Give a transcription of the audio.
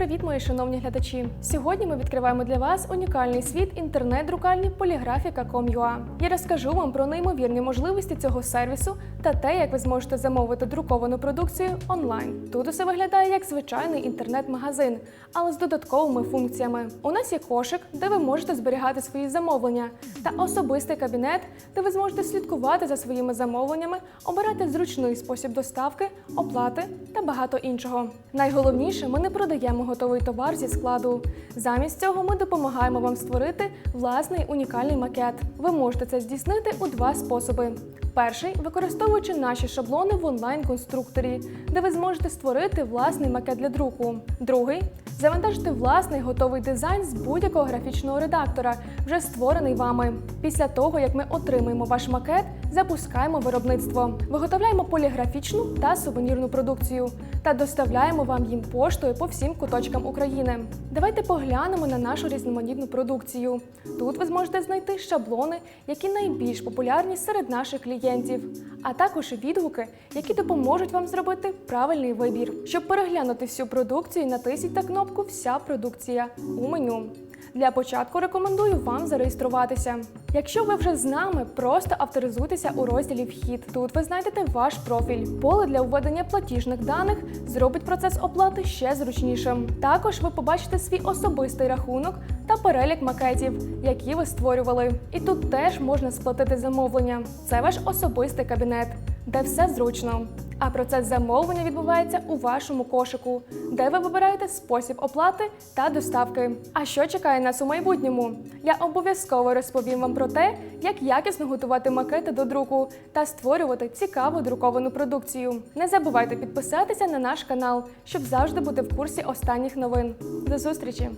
привіт, мої шановні глядачі! Сьогодні ми відкриваємо для вас унікальний світ інтернет-друкальні поліграфіка.com.ua. Я розкажу вам про неймовірні можливості цього сервісу та те, як ви зможете замовити друковану продукцію онлайн. Тут усе виглядає як звичайний інтернет-магазин, але з додатковими функціями. У нас є кошик, де ви можете зберігати свої замовлення, та особистий кабінет, де ви зможете слідкувати за своїми замовленнями, обирати зручний спосіб доставки, оплати та багато іншого. Найголовніше, ми не продаємо готовий товар зі складу. Замість цього ми допомагаємо вам створити власний унікальний макет. Ви можете це здійснити у два способи. Перший використовуючи наші шаблони в онлайн-конструкторі, де ви зможете створити власний макет для друку. Другий завантажити власний готовий дизайн з будь-якого графічного редактора, вже створений вами. Після того, як ми отримаємо ваш макет, запускаємо виробництво, виготовляємо поліграфічну та сувенірну продукцію та доставляємо вам їм поштою по всім куточкам України. Давайте поглянемо на нашу різноманітну продукцію. Тут ви зможете знайти шаблони, які найбільш популярні серед наших клієнтів, а також відгуки, які допоможуть вам зробити правильний вибір. Щоб переглянути всю продукцію, натисніть на кнопку Вся продукція у меню. Для початку рекомендую вам зареєструватися. Якщо ви вже з нами, просто авторизуйтеся у розділі Вхід. Тут ви знайдете ваш профіль. Поле для введення платіжних даних зробить процес оплати ще зручнішим. Також ви побачите свій особистий рахунок та перелік макетів, які ви створювали. І тут теж можна сплатити замовлення. Це ваш особистий кабінет, де все зручно. А процес замовлення відбувається у вашому кошику, де ви вибираєте спосіб оплати та доставки. А що чекає нас у майбутньому? Я обов'язково розповім вам про те, як якісно готувати макети до друку та створювати цікаву друковану продукцію. Не забувайте підписатися на наш канал, щоб завжди бути в курсі останніх новин. До зустрічі!